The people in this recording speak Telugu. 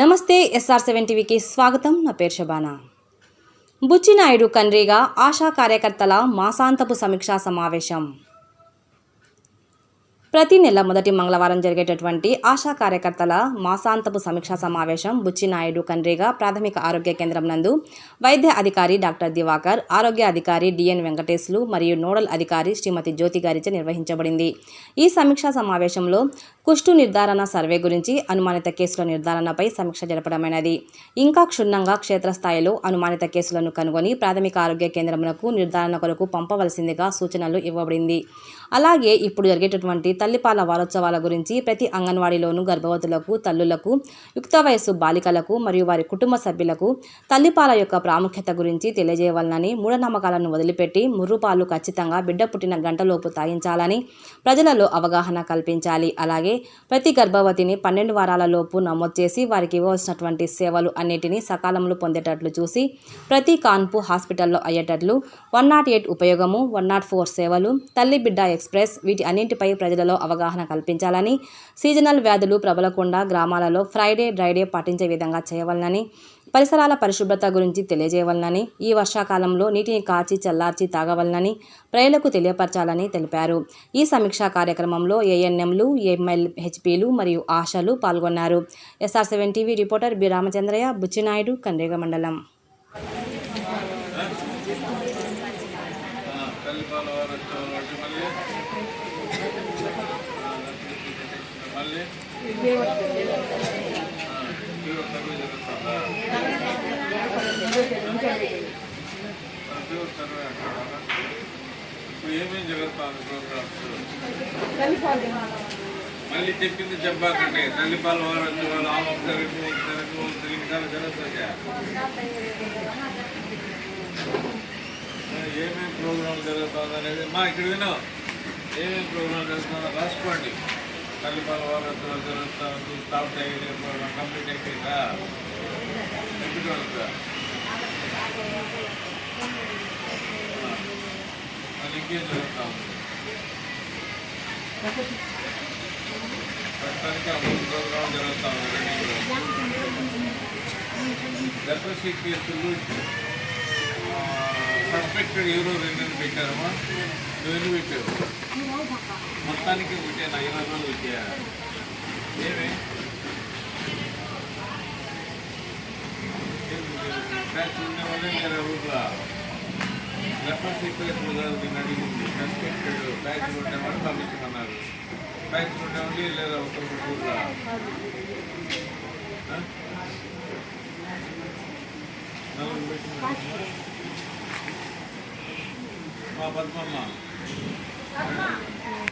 నమస్తే ఎస్ఆర్ సెవెన్ టీవీకి స్వాగతం. నా పేరు శబానా. బుచ్చినాయుడు కండ్రిగా ఆశా కార్యకర్తల మాసాంతపు సమీక్షా సమావేశం. ప్రతి నెల మొదటి మంగళవారం జరిగేటటువంటి ఆశా కార్యకర్తల మాసాంతపు సమీక్షా సమావేశం బుచ్చినాయుడు కండ్రిగా ప్రాథమిక ఆరోగ్య కేంద్రం నందు వైద్య అధికారి డాక్టర్ దివాకర్ ఆరోగ్య అధికారి డిఎన్ వెంకటేశ్లు మరియు నోడల్ అధికారి శ్రీమతి జ్యోతి గారిచే నిర్వహించబడింది. ఈ సమీక్షా సమావేశంలో కుష్టు నిర్ధారణ సర్వే గురించి అనుమానిత కేసుల నిర్ధారణపై సమీక్ష జరపడమైనది. ఇంకా క్షుణ్ణంగా క్షేత్రస్థాయిలో అనుమానిత కేసులను కనుగొని ప్రాథమిక ఆరోగ్య కేంద్రములకు నిర్ధారణ కొరకు పంపవలసిందిగా సూచనలు ఇవ్వబడింది. అలాగే ఇప్పుడు జరిగేటటువంటి తల్లిపాల వారోత్సవాల గురించి ప్రతి అంగన్వాడీలోనూ గర్భవతులకు తల్లులకు యుక్త వయస్సు బాలికలకు మరియు వారి కుటుంబ సభ్యులకు తల్లిపాల యొక్క ప్రాముఖ్యత గురించి తెలియజేయవలనని మూఢనమ్మకాలను వదిలిపెట్టి ముర్రుపాలు ఖచ్చితంగా బిడ్డ పుట్టిన గంటలోపు తాగించాలని ప్రజలలో అవగాహన కల్పించాలి. అలాగే ప్రతి గర్భవతిని పన్నెండు వారాల లోపు నమోదు చేసి వారికి ఇవ్వవలసినటువంటి సేవలు అన్నిటినీ సకాలంలో పొందేటట్లు చూసి ప్రతి కాన్పు హాస్పిటల్లో అయ్యేటట్లు వన్ నాట్ ఎయిట్ ఉపయోగము వన్ నాట్ ఫోర్ సేవలు తల్లి బిడ్డ ఎక్స్ప్రెస్ వీటి అన్నింటిపై ప్రజలలో అవగాహన కల్పించాలని సీజనల్ వ్యాధులు ప్రబలకుండా గ్రామాలలో ఫ్రైడే డ్రైడే పాటించే విధంగా చేయవలనని పరిసరాల పరిశుభ్రత గురించి తెలియజేయవలనని ఈ వర్షాకాలంలో నీటిని కాచి చల్లార్చి తాగవలనని ప్రజలకు తెలియపరచాలని తెలిపారు. ఈ సమీక్షా కార్యక్రమంలో ఏఎన్ఎంలు ఎంఎల్ హెచ్పీలు మరియు ఆశలు పాల్గొన్నారు. SR seven TV reporter B Ramachandraiah Buchinaidu Kandriga మండలం. మళ్ళీ మళ్ళీ తీవ్ర సర్వే జరుగుతుందా తీవ్ర సర్వే అంటారా ఇప్పుడు ఏమేం జరుగుతుంది మళ్ళీ చెప్పింది చెప్పాకండి. తల్లిపాల వారోత్సవాలు ఆమె జరుగుతుంది ఇది జరుగుతుంది ఏమేమి ప్రోగ్రామ్ జరుగుతుంది అనేది మా ఇక్కడ వినో. ఏమేమి ప్రోగ్రామ్ జరుగుతుందో రాసుకోండి. తల్లిపాల వారోత్సవాలు జరుగుతుంది స్టాప్ అయ్యి కంప్లీట్ అయిపోయిందా? పెట్టుకోవద్దా మళ్ళీ ఇంకేం ఉంది ప్రస్తుతానికి ఆ మూడు ప్రోగ్రామ్ జరుగుతా ఉంది గర్భశ్రీ కేసులు సస్పెక్టెడ్ ఎవరో రెండు పెట్టారమ్మా. నువ్వు పెట్టావు? మొత్తానికి పెట్టాను ఐదు రోజులు పెట్టా ఏమే? బ్యాచ్ ఉండే వాళ్ళే ఇరవై రోజుల లెఫర్ కాదు నేను అడిగింది సస్పెక్టెడ్ బ్యాచ్ ఉండేవాళ్ళు పంపించమన్నారు బ్యాచ్ ఉండేవాళ్ళు లేదా మా పద్మమ్మ.